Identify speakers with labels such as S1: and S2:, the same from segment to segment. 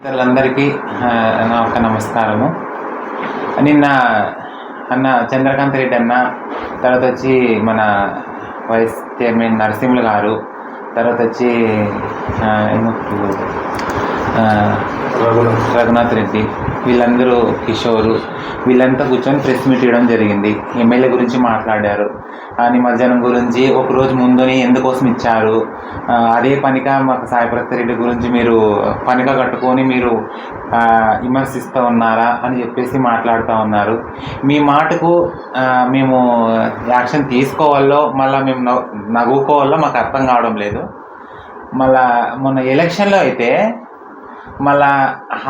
S1: మిత్రులందరికీ నా ఒక నమస్కారము. నిన్న అన్న చంద్రకాంత్ రెడ్డి అన్న తర్వాత వచ్చి మన వైస్ చైర్మన్ నరసింహులు గారు తర్వాత వచ్చి రఘు రఘునాథ్ రెడ్డి వీళ్ళందరూ కిషోరు వీళ్ళంతా కూర్చొని ప్రెస్ మీట్ ఇవ్వడం జరిగింది. ఎమ్మెల్యే గురించి మాట్లాడారు. ఆ నిమజ్జనం గురించి ఒక రోజు ముందుని ఎందుకోసం ఇచ్చారు? అదే పనిక మాకు సాయిప్రసాద్ రెడ్డి గురించి మీరు పనిక కట్టుకొని మీరు విమర్శిస్తూ ఉన్నారా అని చెప్పేసి మాట్లాడుతూ ఉన్నారు. మీ మాటకు మేము యాక్షన్ తీసుకోవాలో మళ్ళీ మేము నవ్వు నవ్వుకోవాలో మాకు అర్థం కావడం లేదు. మళ్ళా మొన్న ఎలక్షన్లో అయితే మళ్ళా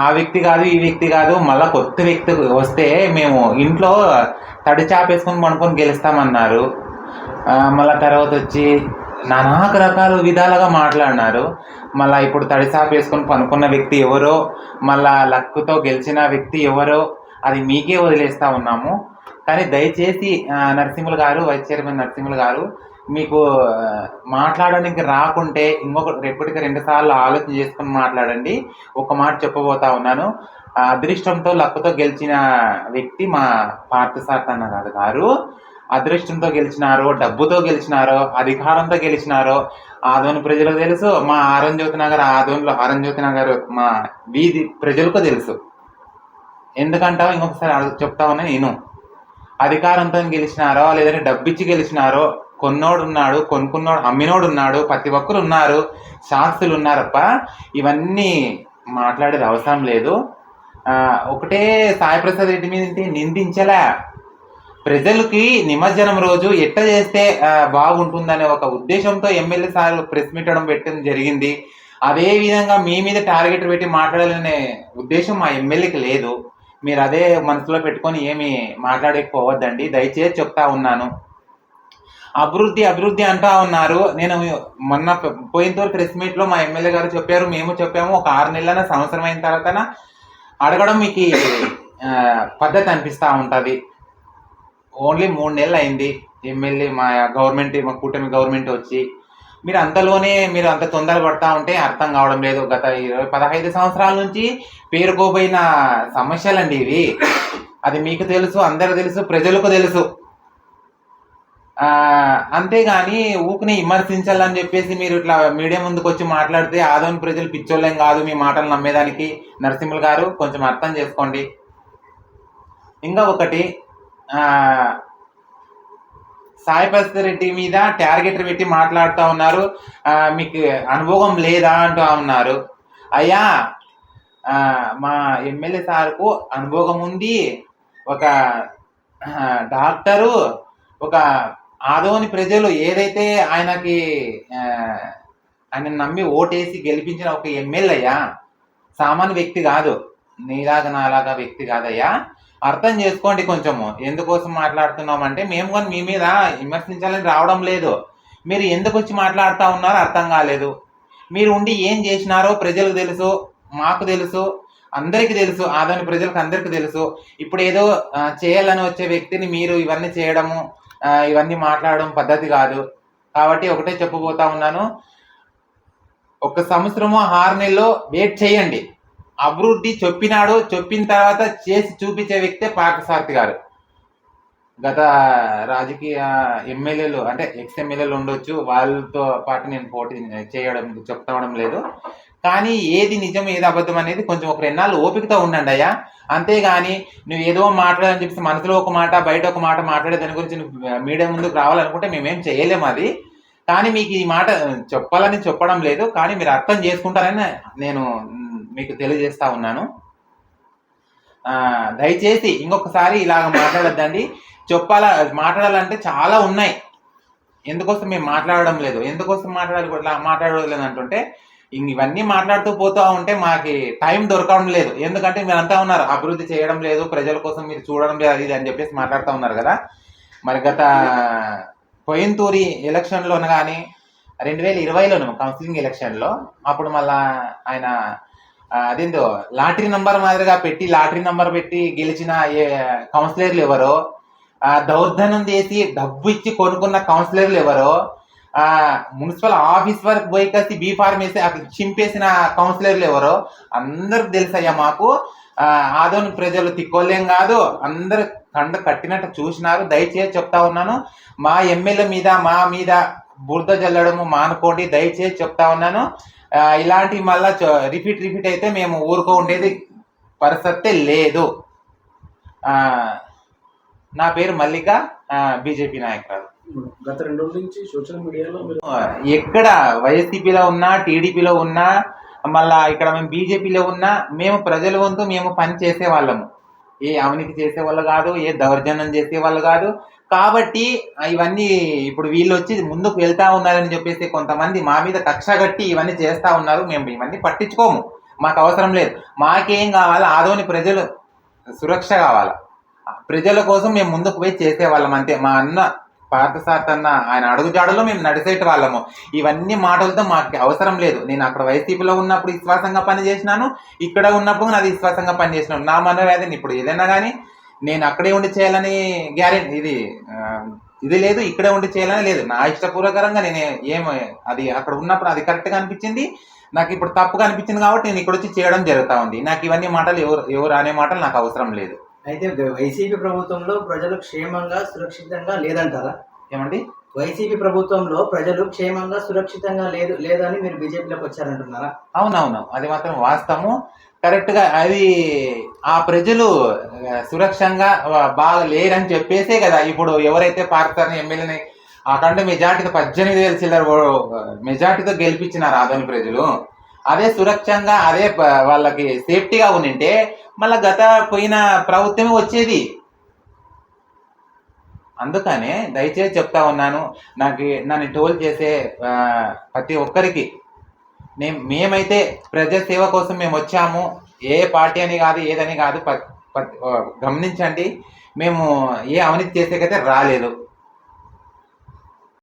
S1: ఆ వ్యక్తి కాదు ఈ వ్యక్తి కాదు మళ్ళా కొత్త వ్యక్తి వస్తే మేము ఇంట్లో తడి చాపేసుకొని పనుకొని గెలుస్తామన్నారు. మళ్ళా తర్వాత వచ్చి నానాక రకాల విధాలుగా మాట్లాడినారు. మళ్ళీ ఇప్పుడు తడి చాప వేసుకొని పనుకున్న వ్యక్తి ఎవరో మళ్ళా లక్కుతో గెలిచిన వ్యక్తి ఎవరో అది మీకే వదిలేస్తా ఉన్నాము. కానీ దయచేసి నరసింహులు గారు వైస్ చైర్మన్ నరసింహులు గారు మీకు మాట్లాడడానికి రాకుంటే ఇంకొక రెప్పటికి రెండు సార్లు ఆలోచన చేసుకుని మాట్లాడండి. ఒక మాట చెప్పబోతా ఉన్నాను. అదృష్టంతో లక్కుతో గెలిచిన వ్యక్తి మా పార్థసార్థన్న గారు. గారు అదృష్టంతో గెలిచినారో డబ్బుతో గెలిచినారో అధికారంతో గెలిచినారో ఆదోని ప్రజలకు తెలుసు. మా ఆరంజ్యోతి నగర్ ఆదోనిలో ఆరంజ్యోతి నగర్ మా వీధి ప్రజలకు తెలుసు. ఎందుకంటావు ఇంకొకసారి చెప్తా ఉన్నా నేను. అధికారంతో గెలిచినారో లేదంటే డబ్బిచ్చి గెలిచినారో కొన్నోడు ఉన్నాడు కొనుక్కున్నోడు అమ్మినోడు ఉన్నాడు ప్రతి ఒక్కరు ఉన్నారు శాస్త్రులు ఉన్నారప్ప ఇవన్నీ మాట్లాడేది అవసరం లేదు. ఒకటే సాయిప్రసాద్ రెడ్డి మీద ఇంతే నిందించలే. ప్రజలకి నిమజ్జనం రోజు ఎట్ట చేస్తే బాగుంటుందనే ఒక ఉద్దేశంతో ఎమ్మెల్యే సార్ ప్రెస్ మీట్ అవడం పెట్టడం జరిగింది. అదే విధంగా మీ మీద టార్గెట్ పెట్టి మాట్లాడాలనే ఉద్దేశం మా ఎమ్మెల్యేకి లేదు. మీరు అదే మనసులో పెట్టుకొని ఏమి మాట్లాడకపోవద్దండి. దయచేసి చెప్తా ఉన్నాను. అభివృద్ధి అభివృద్ధి అంటా ఉన్నారు. నేను మొన్న పోయిన ప్రెస్ మీట్లో మా ఎమ్మెల్యే గారు చెప్పారు మేము చెప్పాము ఒక ఆరు నెలల సంవత్సరం అయిన తర్వాత అడగడం మీకు పద్ధతి అనిపిస్తూ ఉంటుంది. ఓన్లీ మూడు నెలలు అయింది. ఎమ్మెల్యే మా గవర్నమెంట్ మా కూటమి గవర్నమెంట్ వచ్చి మీరు అంతలోనే మీరు అంత తొందర పడతా ఉంటే అర్థం కావడం లేదు. గత ఇరవై పదహైదు సంవత్సరాల నుంచి పేరుకోబోయిన సమస్యలండి ఇవి. అది మీకు తెలుసు అందరికి తెలుసు ప్రజలకు తెలుసు. అంతేగాని ఊకనే విమర్శించాలని చెప్పేసి మీరు ఇట్లా మీడియా ముందుకు వచ్చి మాట్లాడితే ఆదోని ప్రజలు పిచ్చోళ్ళేం కాదు మీ మాటలు నమ్మేదానికి నరసింహులు గారు కొంచెం అర్థం చేసుకోండి. ఇంకా ఒకటి ఆ, సాయి రెడ్డి మీద టార్గెట్ పెట్టి మాట్లాడుతూ ఉన్నారు. మీకు అనుభవం లేదా అంటూ ఉన్నారు. అయ్యా మా ఎమ్మెల్యే సార్కు అనుభవం ఉంది. ఒక డాక్టరు ఒక ఆదోని ప్రజలు ఏదైతే ఆయనకి ఆయన నమ్మి ఓటేసి గెలిపించిన ఒక ఎమ్మెల్యేయా సామాన్య వ్యక్తి కాదు. నీలాగా నాలాగా వ్యక్తి కాదయ్యా. అర్థం చేసుకోండి కొంచెము. ఎందుకోసం మాట్లాడుతున్నాం అంటే మేము కానీ మీ మీద విమర్శించాలని రావడం లేదు. మీరు ఎందుకు వచ్చి మాట్లాడుతూ ఉన్నారో అర్థం కాలేదు. మీరు ఉండి ఏం చేసినారో ప్రజలకు తెలుసు మాకు తెలుసు అందరికీ తెలుసు ఆదాని ప్రజలకు అందరికీ తెలుసు. ఇప్పుడు ఏదో చేయాలని వచ్చే వ్యక్తిని మీరు ఇవన్నీ చేయడము ఇవన్నీ మాట్లాడడం పద్ధతి కాదు. కాబట్టి ఒకటే చెప్పబోతా ఉన్నాను. ఒక సంవత్సరము ఆరు నెలలో వెయిట్ చేయండి. అభివృద్ధి చెప్పినాడు చెప్పిన తర్వాత చేసి చూపించే వ్యక్తే పార్థసారథి గారు. గత రాజకీయ ఎమ్మెల్యేలు అంటే ఎక్స్ ఎమ్మెల్యేలు ఉండొచ్చు. వాళ్ళతో పాటు నేను పోటీ చేయడం చెప్తావడం లేదు. కానీ ఏది నిజం ఏది అబద్ధం అనేది కొంచెం ఒక రెండాళ్ళు ఓపికతో ఉండండి అయ్యా. అంతేగాని నువ్వు ఏదో మాట్లాడని చెప్పి మనసులో ఒక మాట బయట ఒక మాట మాట్లాడే దాని గురించి నువ్వు మీడియా ముందుకు రావాలనుకుంటే మేమేం చేయలేము అది. కానీ మీకు ఈ మాట చెప్పాలని చెప్పడం లేదు కానీ మీరు అర్థం చేసుకుంటారని నేను మీకు తెలియజేస్తా ఉన్నాను. దయచేసి ఇంకొకసారి ఇలాగ మాట్లాడొద్దండి. చెప్పాలా మాట్లాడాలంటే చాలా ఉన్నాయి. ఎందుకోసం మేము మాట్లాడడం లేదు? ఎందుకోసం మాట్లాడాలి? మాట్లాడలేదు అంటుంటే ఇవన్నీ మాట్లాడుతూ పోతూ ఉంటే మాకి టైం దొరకడం లేదు. ఎందుకంటే మీరు అంతా ఉన్నారు అభివృద్ధి చేయడం లేదు ప్రజల కోసం మీరు చూడడం లేదు అది ఇది అని చెప్పేసి మాట్లాడుతూ ఉన్నారు కదా. మరి గత కొయంతూరి ఎలక్షన్లోను కానీ రెండు వేల ఇరవైలోను కౌన్సిలింగ్ ఎలక్షన్లో అప్పుడు మళ్ళా ఆయన అదేందో లాటరీ నంబర్ మాదిరిగా పెట్టి లాటరీ నంబర్ పెట్టి గెలిచిన ఏ కౌన్సిలర్లు ఎవరో ఆ, చేసి డబ్బు ఇచ్చి కొనుక్కున్న కౌన్సిలర్లు ఎవరో ఆ మున్సిపల్ ఆఫీస్ వరకు పోయి కలిసి బీ ఫార్మ్ వేసి అక్కడ చింపేసిన కౌన్సిలర్లు ఎవరో అందరికి తెలుసయ్యా మాకు. ఆదోని ప్రజలు తిక్కోలేం కాదు. అందరు కండ కట్టినట్టు చూసినారు. దయచేసి చెప్తా ఉన్నాను. మా ఎమ్మెల్యే మీద మా మీద బురద జల్లడము మానుకోండి. దయచేసి చెప్తా ఉన్నాను. ఇలాంటి మళ్ళా రిపీట్ రిపీట్ అయితే మేము ఊరుకో ఉండేది పరిస్థితే లేదు. నా పేరు మల్లిక. బీజేపీ నాయకురాలు.
S2: గత రెండు రోజుల నుంచి సోషల్ మీడియాలో
S1: ఎక్కడ వైఎస్సీపీలో ఉన్నా టీడీపీలో ఉన్నా మళ్ళా ఇక్కడ మేము బీజేపీలో ఉన్నా మేము ప్రజల వంతు మేము పని చేసే వాళ్ళము ఏ అవినీతి చేసే వాళ్ళు కాదు ఏ దౌర్జన్యం చేసే వాళ్ళు కాదు. కాబట్టి ఇవన్నీ ఇప్పుడు వీళ్ళు వచ్చి ముందుకు వెళ్తా ఉన్నారని చెప్పేసి కొంతమంది మా మీద కక్ష కట్టి ఇవన్నీ చేస్తా ఉన్నారు. మేము ఇవన్నీ పట్టించుకోము. మాకు అవసరం లేదు. మాకేం కావాలి? ఆదోని ప్రజలు సురక్ష కావాలి? ప్రజల కోసం మేము ముందుకు పోయి చేసేవాళ్ళం అంతే. మా అన్న పాత అన్న ఆయన అడుగుజాడలో మేము నడిచేటి వాళ్ళము. ఇవన్నీ మాటలతో మాకు అవసరం లేదు. నేను అక్కడ వైసీపీలో ఉన్నప్పుడు విశ్వాసంగా పనిచేసినాను. ఇక్కడ ఉన్నప్పుడు నాది విశ్వాసంగా పనిచేసినాను. నా మనోవేదన ఇప్పుడు ఏదైనా కానీ నేను అక్కడే ఉండి చేయాలని గ్యారెంటీ ఇది ఇది లేదు ఇక్కడే ఉండి చేయాలని లేదు. నా ఇష్టపూర్వకరంగా నేను ఏం అది అక్కడ ఉన్నప్పుడు అది కరెక్ట్గా అనిపించింది. నాకు ఇప్పుడు తప్పుగా అనిపించింది కాబట్టి నేను ఇక్కడ వచ్చి చేయడం జరుగుతూ ఉంది. నాకు ఇవన్నీ మాటలు ఎవరు ఎవరు అనే మాటలు నాకు అవసరం లేదు.
S3: అయితే వైసీపీ ప్రభుత్వంలో ప్రజలు క్షేమంగా సురక్షితంగా లేదంటారా?
S1: ఏమండి?
S3: వైసీపీ ప్రభుత్వంలో ప్రజలు క్షేమంగా సురక్షితంగా లేదు లేదని మీరు బీజేపీలోకి వచ్చారంటున్నారా?
S1: అవునవును. అది మాత్రం వాస్తవము. కరెక్ట్గా అది ఆ ప్రజలు సురక్షంగా బాగా లేరని చెప్పేసే కదా. ఇప్పుడు ఎవరైతే పార్తారని ఎమ్మెల్యేని అక్కడ మెజార్టీతో పద్దెనిమిది వేల చిల్లర మెజార్టీతో గెలిపించినారు ఆదోని ప్రజలు. అదే సురక్షంగా అదే వాళ్ళకి సేఫ్టీగా ఉండింటే మళ్ళీ గత పోయిన ప్రభుత్వమే వచ్చేది. అందుకనే దయచేసి చెప్తా ఉన్నాను నాకు నన్ను టోల్ చేసే ప్రతి ఒక్కరికి. మేము మేమైతే ప్రజాసేవ కోసం మేము వచ్చాము. ఏ పార్టీ అని కాదు ఏదని కాదు గమనించండి. మేము ఏ అవినీతి చేసేకైతే రాలేదు.